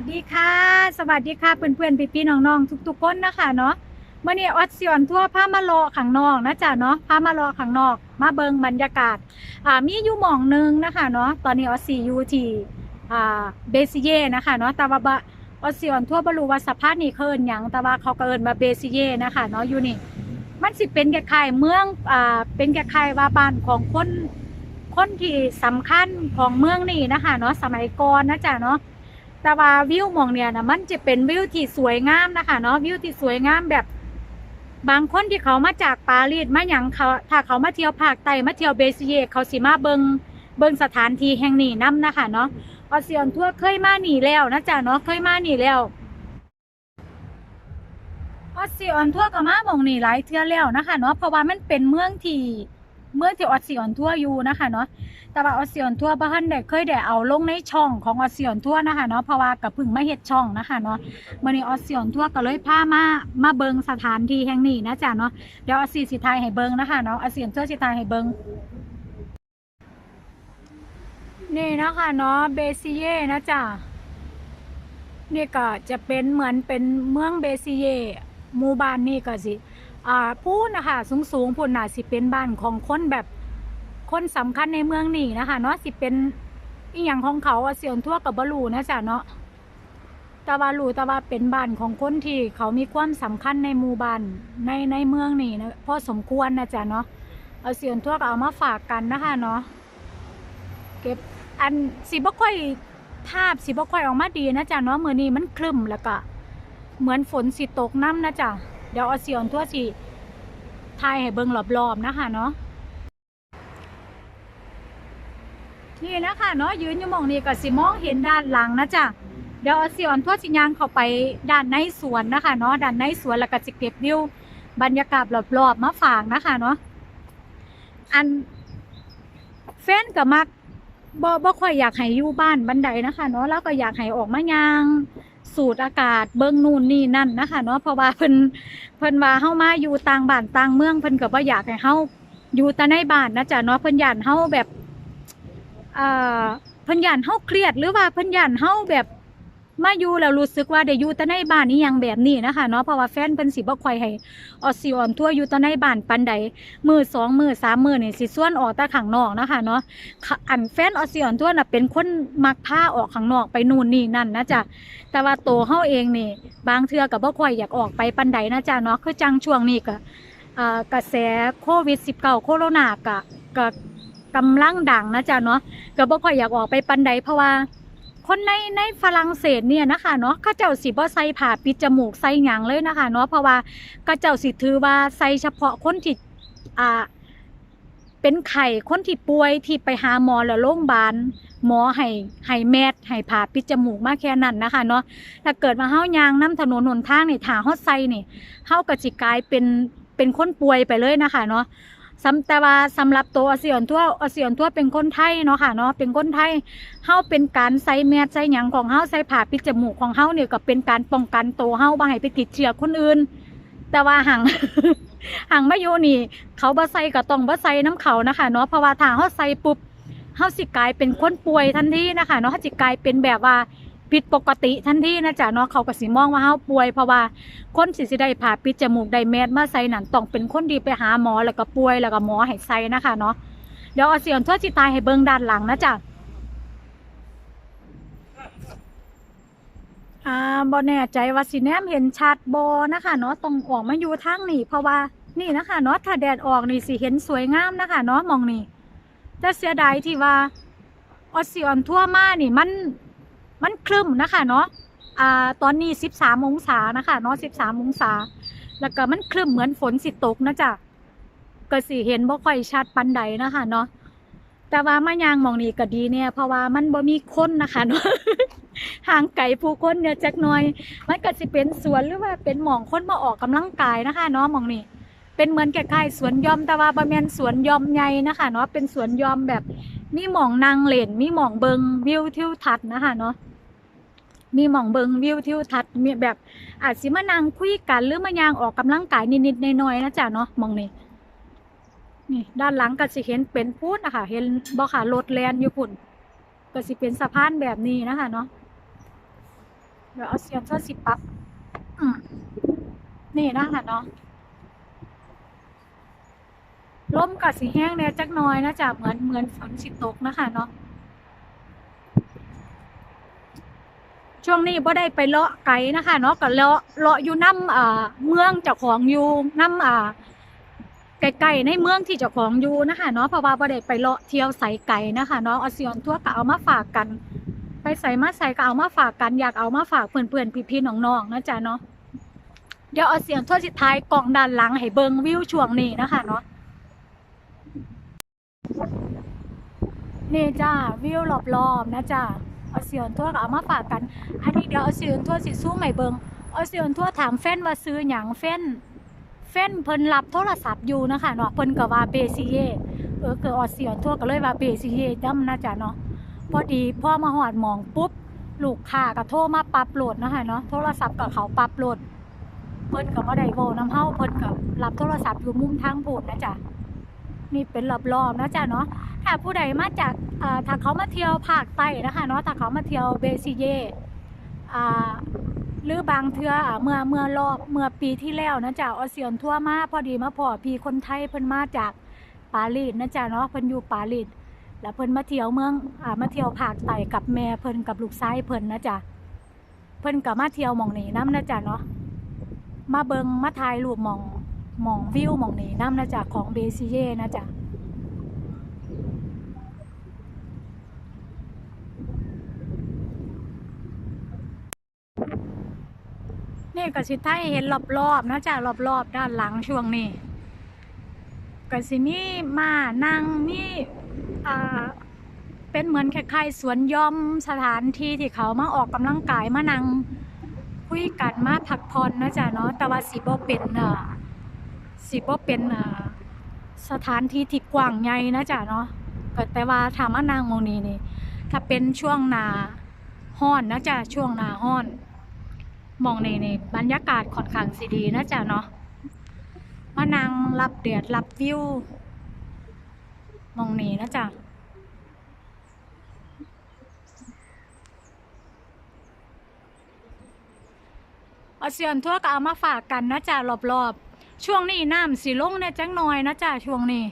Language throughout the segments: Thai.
สดีค่ะ สวัสดีค่ะเพื่อนๆพี่ๆน้องๆทุกๆคนนะคะเนาะเมื่อนี้ออดซิออนทั่วผ้ามารอขังนอกนะจ๊ะเนาะผ้ามารอขังนอก มาเบิงบรรยากาศอ่ามีอยู่หม่องหนึงนะคะเนาะตอนนี้ออดซีอยู่ที่อ่าเบซิเย่นะคะเนาะแต่ว่าบะออดซิออนทั่วบรูว่าสภาพนี่เขาเอินหยังแต่ว่าเขาเอินมาเบซิเย่นะคะเนาะอยู่นี่มันสิเป็นแก่ไข่เมืองอ่าเป็นแก่ไข่ว่าบ้านของคนคนที่สำคัญของเมืองนี่นะคะเนาะสมัยก่อนนะจ๊ะเนาะ แต่ว่าวิวมองเนี่ยนะมันจะเป็นวิวที่สวยงามนะคะเนาะวิวที่สวยงามแบบบางคนที่เขามาจากปารีสมาอย่างเขาถ้าเขามาเที่ยวภาคใต้มาเที่ยวเบซิเยเขาสิมาเบิงเบิงสถานที่แห่งนี้นํนะคะเนาะออสเซียนทั่วเคยมาหนีแล้วนะจ๊ะเนาะเคยมาหนีแล้วออสเซียนทั่วก็มาหมองนี่หลายเทื่อแล้วนะคะเนาะเพราะว่ามันเป็นเมืองที่ เมื่อที่ออสเซียนทั่วอยู่นะคะเนาะแต่ว่าออสเซียนทั่วบ้านได้เคยได้เอาลงในช่องของออสเซียนทั่วนะคะเนาะเพราะว่ากับพึ่งไมาเฮ็ดช่องนะคะเนาะมื้อนี้ออสเซียนทั่วก็เลยพามามาเบิงสถานที่แห่งนี้นะจ๊ะเนาะเดี๋ยวออสซีสิทายให้เบิงนะคะเนาะออสเซียนทั่วสิทายให้เบิงนี่นะคะเนาะเบซิเย่นะจ๊ะนี่ก็จะเป็นเหมือนเป็นเมืองเบซิเย่หมู่บ้านนี่ก็สิ พูนนะคะสูงๆพูนน่ะสิเป็นบ้านของคนแบบคนสำคัญในเมืองนี่นะคะเนาะสิเป็นอีหยังของเขาอะเสียนทั่วกับบลูนะจ๊ะเนาะต่ว่ารู้แต่ว่าเป็นบ้านของคนที่เขามีความสำคัญในหมู่บ้านในในเมืองนี่นะพอสมควรนะจ๊ะเนาะเอาเสียนทั่วก็เอามาฝากกันนะคะเนาะเก็บอันสีบ่ค่อยภาพสีบ่ค่อยออกมาดีนะจ๊ะเนาะมื้อนี้มันครึ้มแล้วก็เหมือนฝนสิตกน้ำนะจ๊ะ เดี๋ยวเอาเสียนทั่วสิถ่ายให้เบิ่งรอบๆนะคะเนาะนี่นะคะเนาะยืนอยู่มองนี้ก็สิมองเห็นด้านหลังนะจ๊ะเดี๋ยวเอาสิออนทั่วสิยางเข้าไปด้านในสวนนะคะเนาะด้านในสวนแล้วก็สิเก็บวิวบรรยากาศรอบๆมาฝากนะคะเนาะอันแฟนก็มักบ่บ่ค่อยอยากให้อยู่บ้านบันไดนะคะเนาะแล้วก็อยากให้ออกมายาง สูดอากาศเบิ่งนู่นนี่นั่นนะคะเนาะเพราะว่าเพิ่นเพิ่นว่าเฮามาอยู่ต่างบ้านต่างเมืองเพิ่นก็บ่อยากให้เฮาอยู่แต่ในบ้านนะจ๊ะเนาะเพิ่นย่านเฮาแบบอ่อเพิ่นย่านเฮาเครียดหรือว่าเพิ่นย่านเฮาแบบ มาอยู่แล้วรู้สึกว่าได้อยู่แต่ในบ้านนี่ยังแบบนี้นะคะเนาะเพราะว่าแฟนเพิ่นสิบ่ค่อยให้ออดซิออนทั่วอยู่แต่ในบ้านปานใดมือสองมือสามมื้อนี่สิส่วนออกแต่ข้างนอกนะคะเนาะค่ะอันแฟนออดซิออนทั่วน่ะเป็นคนมักพาออกข้างนอกไปนู่นนี่นั่นนะจ๊ะแต่ว่าโตเฮาเองนี่ บางเทื่อก็บ่ค่อยอยากออกไปปานใดนะจ๊ะเนาะคือจังช่วงนี้ก็กระแสโควิด 19 โคโรนาก็ก็กำลังดังนะจ๊ะเนาะก็บ่ค่อยอยากออกไปปันใดเพราะว่า คนในในฝรั่งเศสเนี่ยนะคะเนาะเขาเจ้าสิบ่ใส่ผ้าปิดจมูกใส่หยังเลยนะคะเนาะเพราะว่าเขาเจ้าสิถือว่าใส่เฉพาะคนที่อ่าเป็นไข้คนที่ป่วยที่ไปหาหมอแล้วโรงพยาบาลหมอให้ให้แมสให้ผ่าปิดจมูกมาแค่นั้นนะคะเนาะถ้าเกิดมาเฮายางน้ำถนนหนทางนี่ถ้าเฮาใส่นี่เฮาก็สิกลายเป็นเป็นคนป่วยไปเลยนะคะเนาะ สำแต่ว่าสำหรับตัวอเซียนทั่วอเซียนทั่วเป็นคนไทยเนาะค่ะเนาะเป็นคนไทยเฮาเป็นการใส่แมสใส่หยังของเฮาใส่ผ้าปิดจมูกของเฮาเนี่ยก็เป็นการป้องกันตัวเฮาบ่ให้ไปติดเชื้อคนอื่น แต่ว่าหังหังมาอยู่นี่ เขาบ่ใส่ก็ต้องบ่ใส่น้ำเขานะคะเนาะเพราะว่าถ้าเฮาใส่ปุ๊บเฮาสิกลายเป็นคนป่วยทันทีนะคะเนาะเฮาสิกลายเป็นแบบว่า ผิดปกติทันทีนะจ๊ะเนาะเขาก็สิมองว่าเฮาป่วยเพราะว่าคนสิสิได้ผ่าปิดจมูกได้แมสมาใส่นั่นต้องเป็นคนดีไปหาหมอแล้วก็ป่วยแล้วก็หมอให้ใส่นะคะเนาะเดี๋ยวเอาเสียงทั่วจิตายให้เบิ่งด้านหลังนะจ๊ะอ่าบ่แน่ใจว่าสิแนมเห็นชัดบ่นะคะเนาะต้องออกมาอยู่ทางนี่เพราะว่านี่นะคะเนาะถ้าแดดออกนี่สิเห็นสวยงามนะคะเนาะมองนี่แต่เสียดายที่ว่าออสซิออนทั่วมานี่มัน มันครึ้มนะคะเนาะอ่าตอนนี้13องศานะคะเนาะ13องศา แล้วก็มันคลึ้มเหมือนฝนสิตกนะจ๊ะก็สิเห็นบ่ค่อยชัดปานใดนะคะเนาะแต่ว่ามายางมองนี้ก็ดีเนี่ย เพราะว่ามันบ่มีคนนะคะเนาะห่างไกลผู้คนเนี่ยจักหน่อย มันก็สิเป็นสวนหรือว่าเป็นหมองคนมาออกกำลังกายนะคะเนาะมองนี้เป็นเหมือนคล้ายๆสวนยอมแต่ว่าบ่แม่นสวนยอมใหญ่นะคะเนาะเป็นสวนยอมแบบมีหมองนางเหลนมีหมองเบิงวิวทิวทัศน์นะคะเนาะ มีหมองเบิงวิวทิวทัศน์มีแบบอาจสิมานั่งคุยกันหรือมายางออกกำลังกายนิดๆน่อยๆนะจ๊ะเนาะมองนี้นี่ด้านหลังก็สิเห็นเป็นพูดนะคะเห็นบ่ค่ะรถแลนอยู่พุ่นก็สิเป็นสะพานแบบนี้นะคะเนาะเดี๋ยวเอาเสียงเท่าสิบปั๊บนี่นะคะเนาะลมกับสีแห้งเนี่ยจักน้อยนะจ๊ะเหมือนเหมือนฝนสิตกนะคะเนาะ ช่วงนี้บ่ได้ไปเลาะไกลนะคะเนาะก็เลาะเลาะอยู่น้ำอ่าเมืองเจ้าของอยู่น้ำอ่าไกลๆในเมืองที่เจ้าของอยู่นะคะเนาะเพราะว่าบ่ได้ไปเลาะเที่ยวใส่ไก่นะคะเนาะเอาเสียงทั่วก็เอามาฝากกัน ไปใส่มาใส่ก็เอามาฝากกันอยากเอามาฝากเพื่อนๆพี่ๆน้องๆนะจ๊ะเนาะเดี๋ยวเอาเสียงทั่วสุดท้ายกล่องด้านหลังให้เบิงวิวช่วงนี้นะคะเนาะนี่จ้าวิวรอบๆนะจ๊ะ เอาเสียงทั่วก็เอามาฝากกัน อันนี้เดี๋ยวเอาเสียงทั่วสิสู้ใหม่เบิงเอาเสียงทั่วถามแฟนว่าซื้อหยังแฟนแฟนเพิ่นรับโทรศัพท์อยู่นะคะเนาะเพิ่นก็ว่าเบซีเยเออเกิดออเสียงทั่วก็เลยว่าเบซีเยจำนะจ๊ะเนาะพอดีพ่อมาหอดหมองปุ๊บลูกค้าก็โทรมาปรับโหลดนะคะเนาะโทรศัพท์กับเขาปรับโหลดเพิ่นก็บ่ได้เว้าน้ำเฮาเพิ่นก็รับโทรศัพท์อยู่มุมทางโบสถ์นะจ๊ะ นี่เป็นรอบๆนะจ๊ะเนาะถ้าผู้ใดมาจากถ้าเขามาเที่ยวภาคใต้นะคะเนาะถ้าเขามาเที่ยวเบซิเยหรือบางเทื่ออะเมื่อเมื่อรอบเมื่อปีที่แล้วนะจ๊ะออเซียนทั่วมาพอดีมาพอพี่คนไทยเพิ่นมาจากปารีสนะจ๊ะเนาะเพิ่นอยู่ปารีสแล้วเพิ่นมาเที่ยวเมืองอ่ามาเที่ยวภาคใต้กับแม่เพิ่นกับลูกชายเพิ่นนะจ๊ะเพิ่นก็มาเที่ยวมองนี้นํนะจ๊ะเนาะมาเบิงมาถ่ายรูปมอง มองวิวมองนี้นํนะจ๊ะของเบซิเยนะจ๊ะนี่ก็สิท้ายเห็นรอบๆนะจ๊ะรอบๆด้านหลังช่วงนี้ก็สิมีมานั่งมีอ่าเป็นเหมือนคล้ายๆสวนย่อมสถานที่ที่เขามาออกกำลังกายมานั่งคุยกันมาพักผ่อนนะจ๊ะเนาะแต่ว่าสิบ่เป็นอ่า สิบ่เป็นสถานที่ที่กว้างใหญ่นะจ๊ะเนาะแต่ว่าถามว่านั่งมองนี้นี่ ถ้าเป็นช่วงนาห้อนนะจ๊ะช่วงนาห้อน มองในี้นี่บรรยากาศค่อนข้างสิดีนะจ๊ะเนาะมานั่งรับแดดรับวิวมองนี้นะจ๊ะเอาเสียนทั่วก็เอามาฝากกันนะจ๊ะรอบๆ ช่วงนี้น้ำสิลงเนี่ยจังน่อยนะจ๊ะช่วงนี้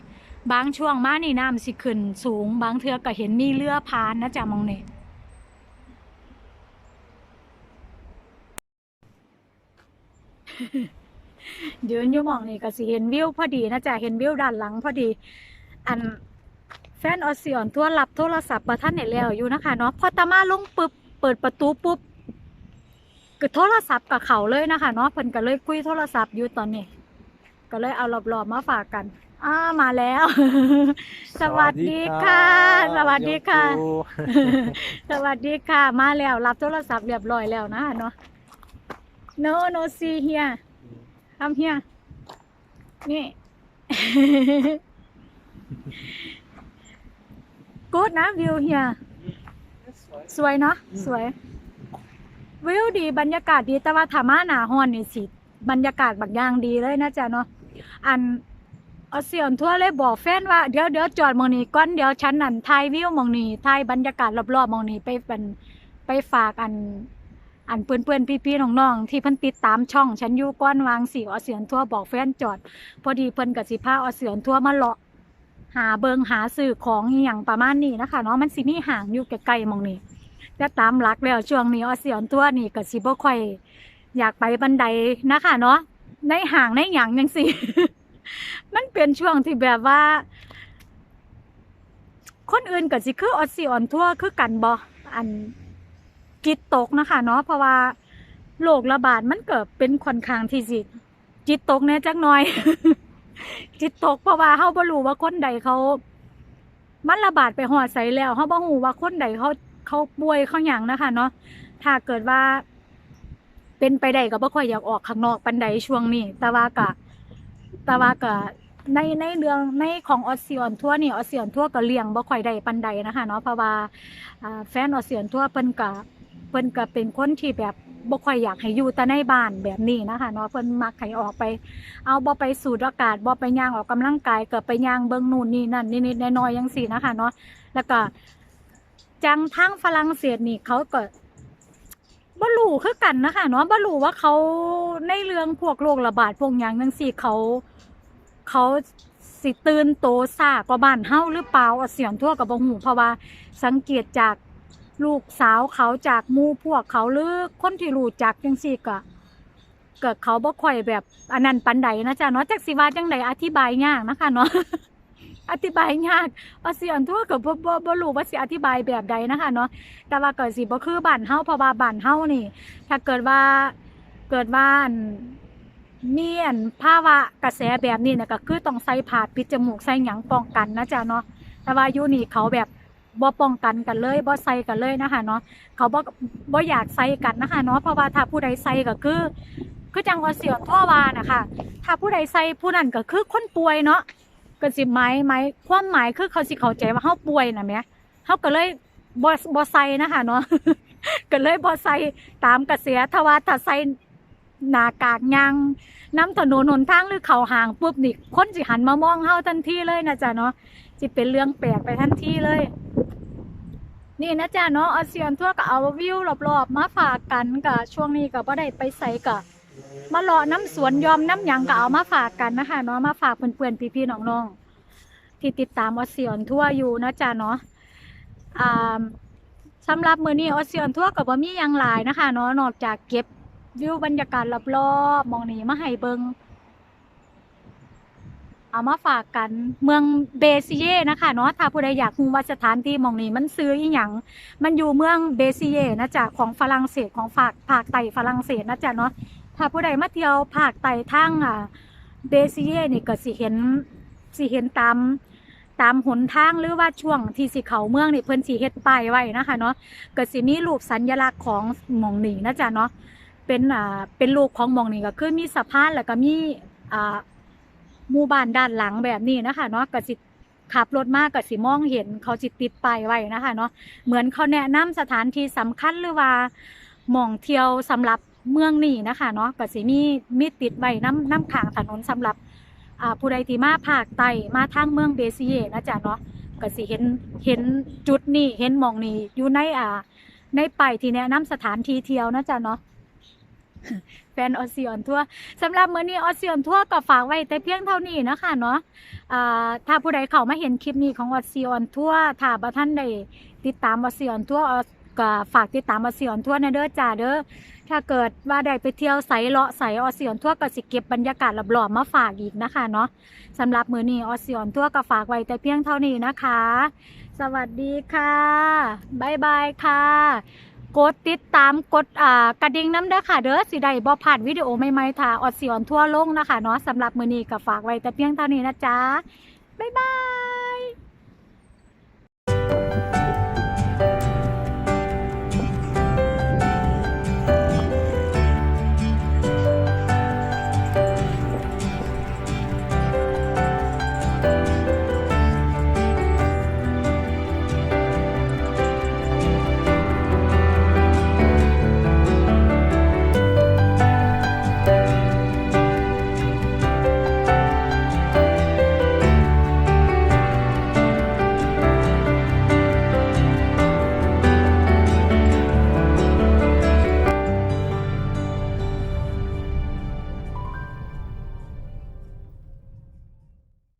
บางช่วงมานี่น้ำสิขึ้นสูง บางเทือก็เห็นมีเรือพานนะจ๊ะมองนี่ยืนอยู่มองนี่ก็สิเห็นวิวพอดีนะจ๊ะเห็นวิวด้านหลังพอดี อันแฟนออสซิออนทั่วรับโทรศัพท์ประท่านไหนแล้วอยู่นะคะเนาะพอตามาลงปุ๊บเปิดประตูปุ๊บก็โทรศัพท์กับเขาเลยนะคะเนาะเพิ่นก็เลยคุยโทรศัพท์อยู่ตอนนี้ ก็เลยเอารอบๆมาฝากกันอ่ามาแล้ว สวัสดีค่ะ สวัสดีค่ะโยมครูสวัสดีค่ะ มาแล้ว รับโทรศัพท์เรียบร้อยแล้วนะเนาะ no no see here come here นี่ good นะวิว here สวยเนาะ สวย วิวดีบรรยากาศดีแต่ว่าถามาหนาฮ้อนนี่สิ บรรยากาศบางอย่างดีเลยนะจ๊ะเนาะอันเอาเสียนทั่วเลยบอกแฟนว่าเดี๋ยวเดี๋ยวจอดมองนี้ก่อนเดี๋ยวฉันนั่นถ่ายวิวมองนี้ถ่ายบรรยากาศรอบๆมองนี้ไปเป็นไปฝากอันอันเพื่อนๆพี่ๆน้องๆที่เพิ่นติดตามช่อง ฉันอยู่ก้อนวางสีเอาเสียนทั่วบอกแฟนจอด พอดีเพิ่นกับสิพาเอาเสียนทั่วมาเลาะหาเบิงหาซื้อของอหย่างประมาณนี้นะคะเนาะมันสิมีห่างอยู่ใกลๆมองนี้แต่ตามหลักแล้วช่วงนี้ออเสียนตัวนี่ก็สิบ่ค่อย อยากไปบันไดนะคะเนาะในห่างในหยังยังสิมันเป็นช่วงที่แบบว่า คนอื่นก็สิคือออสซิออนทั่วคือกันบ่อันจิตตกนะคะเนาะเพราะว่าโรคระบาดมันเกิดเป็นค่อนข้างที่สิจิตตกเนี่ยจักหน่อย จิตตกเพราะว่าเฮาบ่รู้ว่าคนใดเขา มันระบาดไปหอดใส่แล้วเฮาบ่ฮู้ว่าคนใดเขาเขาป่วยเขาหยังนะคะเนาะถ้าเกิดว่า เป็นไปได้ก็บ่ค่อยอยากออกข้างนอกปานใดช่วงนี้ แต่ว่าก็แต่ว่าก็ในในเรื่องในของออสเซียนทั่วนี่ออสเซียนทั่วก็เลี้ยงบ่ค่อยได้ปานใดนะคะเนาะเพราะว่าแฟนออสเซียนทั่วเพิ่นก็เพิ่นก็เป็นคนที่แบบบ่ค่อยอยากให้อยู่แต่ในบ้านแบบนี้นะคะเนาะเพิ่นมักให้ออกไป เอาบ่ไปสูดอากาศบ่ไปย่างออกกำลังกายเก็ไปย่างเบิ่งนู่นนี่นั่นนิดๆน้อยๆจังซี่นะคะเนาะแล้วก็จังทางฝรั่งเศสนี่เขาก็ บ่รู้รู้คือกันนะคะเนาะบ่รู้ว่าเขาในเรื่องพวกโรคระบาดพวกหยังจังซี่เขา เขาสิตื่นโตซากว่าบ้านเฮาหรือเปล่าเสียงทั่วกับบหูเพราะว่าสังเกตจากลูกสาวเขาจากมูพวกเขาหรือคนที่รู้จักจังซี่ก็ก็เขาบ่ค่อยแบบอันนั้นปานใดนะจ๊ะเนาะจักสิว่าจังไดอธิบายยากนะคะเนาะ อธิบายยากเอาเสียงทั่วก็บ่บ่บ่รู้ว่าสิอธิบายแบบใดนะคะเนาะแต่ว่าก็สิบ่คือบ้านเฮาเพราะว่าบ้านเฮานี่ ถ้าเกิดว่าเกิดว่าอันมีอันภาวะกระแสแบบนี้เนี่ยก็คือต้องใส่ผ้าปิดจมูกใส่หยังป้องกันนะจ๊ะเนาะแต่ว่ายูนี่เขาแบบบ่ป้องกันกันเลยบ่ใส่กันเลยนะคะเนาะเขาบ่บ่อยากใส่กันนะคะเนาะเพราะว่าถ้าผู้ใดใส่ก็คือ คือจังว่าเสียงทั่ววานะคะถ้าผู้ใดใส่ผู้นั้นก็คือคนป่วยเนาะ ก็สิหมายหมายความหมายคือเขาสิเข้าใจว่าเฮาป่วยน่ะแหมเฮาก็เลยบ่บ่ใส่นะคะเนาะก็เลยบ่ใส่ตามกระแสถ้าว่าถ้าใส่หนากากยางน้ำถนนหนทางหรือเขาห่างปุ๊บนี่คนสิหันมามองเฮาทันทีเลยนะจ๊ะเนาะสิเป็นเรื่องแปลกไปทันทีเลย นี่นะจ๊ะเนาะอาเซียนทั่วก็เอาวิวรอบๆมาฝากกันกับช่วงนี้ก็บ่ได้ไปใส่กะ มาเลาะน้ำสวนยอมน้ำหยังก็เอามาฝากกันนะคะเนาะมาฝากเพื่อนๆพี่ๆน้องๆที่ติดตามออเซียนทั่วอยู่นะจ๊ะเนาะอ่าสำหรับมือนี้ออเซียนทั่วก็บ่มียังหลายนะคะเนาะนอกจากเก็บวิวบรรยากาศรอบๆมองนี้มาให้เบิงเอามาฝากกันเมืองเบซิเย่นะคะเนาะถ้าผู้ใดอยากรู้ว่าสถานที่มองนี้มันซื้ออีหยังมันอยู่เมืองเบซิเย่นะจ๊ะของฝรั่งเศสของฝากภาคใต้ฝรั่งเศสนะจ๊ะเนาะ ถ้าผู้ใดมาเที่ยวภาคใต้ทางอ่าเบซิเย่นี่ก็สิเห็นสิเห็นตามตามหนทางหรือว่าช่วงที่สิเขาเมืองนี่เพิ่นสิเฮ็ดป้ายไว้นะคะเนาะก็สิมีรูปสัญลักษณ์ของหมองนี้นะจ๊ะเนาะเป็นอ่าเป็นลูกของหมองนี่ก็คือมีสะพานแล้วก็มีอ่าหมู่บ้านด้านหลังแบบนี้นะคะเนาะก็สิขับรถมากก็สิมองเห็นเขาสิติดป้ายไว้นะคะเนาะเหมือนเขาแนะนำสถานที่สำคัญหรือว่าหม่องเที่ยวสำหรับ เมืองนี่นะคะเนาะก็สิมีมีติดไว้น้ำน้ำขางถนนสำหรับผู้ใดที่มาภาคใต้มาทางเมืองเบซิเยนะจ๊ะเนาะก็สิเห็นเห็นจุดนี้เห็นมองนี้อยู่ในอ่าในป้ายที่แนะนำสถานที่เที่ยวนะจ๊ะเนาะแฟนออซิออนทัวร์สำหรับมื้อนี้ออซิออนทัวร์ก็ฝากไว้แต่เพียงเท่านี้นะคะเนาะถ้าผู้ใดเข้ามาเห็นคลิปนี้ของออซิออนทัวร์ถ้าบ่ท่านได้ติดตามออซิออนทัวร์ ก็ฝากติดตามออซิออนทั่วนะเด้อจ้าเด้อถ้าเกิดว่าได้ไปเที่ยวไสเลาะไสออซิออนทั่วก็สิเก็บบรรยากาศรอบๆมาฝากอีกนะคะเนาะสำหรับมือนี้ออซิออนทั่วก็ฝากไว้แต่เพียงเท่านี้นะคะ สวัสดีค่ะบ๊ายบายค่ะ กดติดตามกดอ่ากระดิ่งน้ำเด้อค่ะเด้อสิได้บ่พลาดวิดีโอใหม่ๆถ้าออดสิออนทั่วโลกนะคะเนาะสำหรับมือนี้ก็ฝากไว้แต่เพียงเท่านี้นะจ๊ะบ๊ายบาย